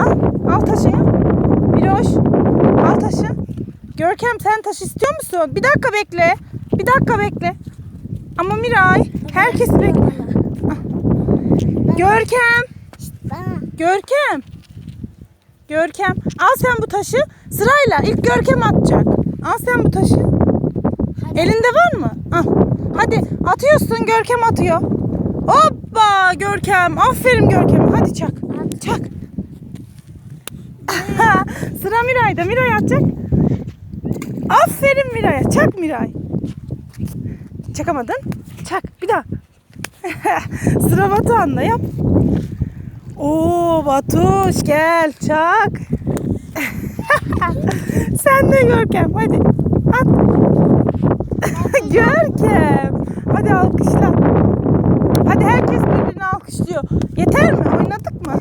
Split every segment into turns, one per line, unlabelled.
Al, al taşı ya. Miroş, al taşı. Görkem sen taş istiyor musun? Bir dakika bekle. Bir dakika bekle. Ama Miray, herkes bekle. Ah. Görkem. Görkem. Görkem, al sen bu taşı. Sırayla ilk Görkem atacak. Al sen bu taşı. Elinde var mı? Al. Hadi atıyorsun Görkem atıyor. Hoppa Görkem. Aferin Görkem. Hadi çak. Çak. Sıra Miray'da. Miray atacak. Aferin Miray'a. Çak Miray. Çakamadın. Çak. Bir daha. Sıra Batuhan'da yap. Oo Batuş gel çak. Sen de Görkem hadi. At. Görkem. Hadi alkışla. Hadi herkes birbirini alkışlıyor. Yeter mi? Oynadık mı?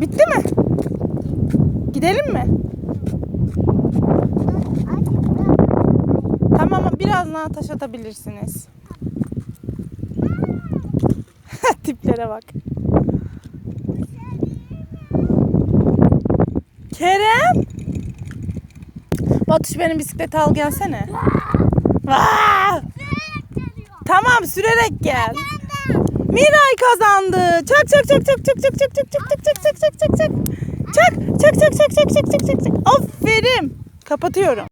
Bitti mi? Gidelim mi? Tamam biraz daha taş atabilirsiniz. Tiplere bak. Kerem. Batuş benim bisikleti al gelsene. Tamam sürerek gel. Miray kazandı. Çak çak çak çak çak çak çak çak çak çak çak çak. Çak çak çak çak çak çak çak. Aferin. Kapatıyorum.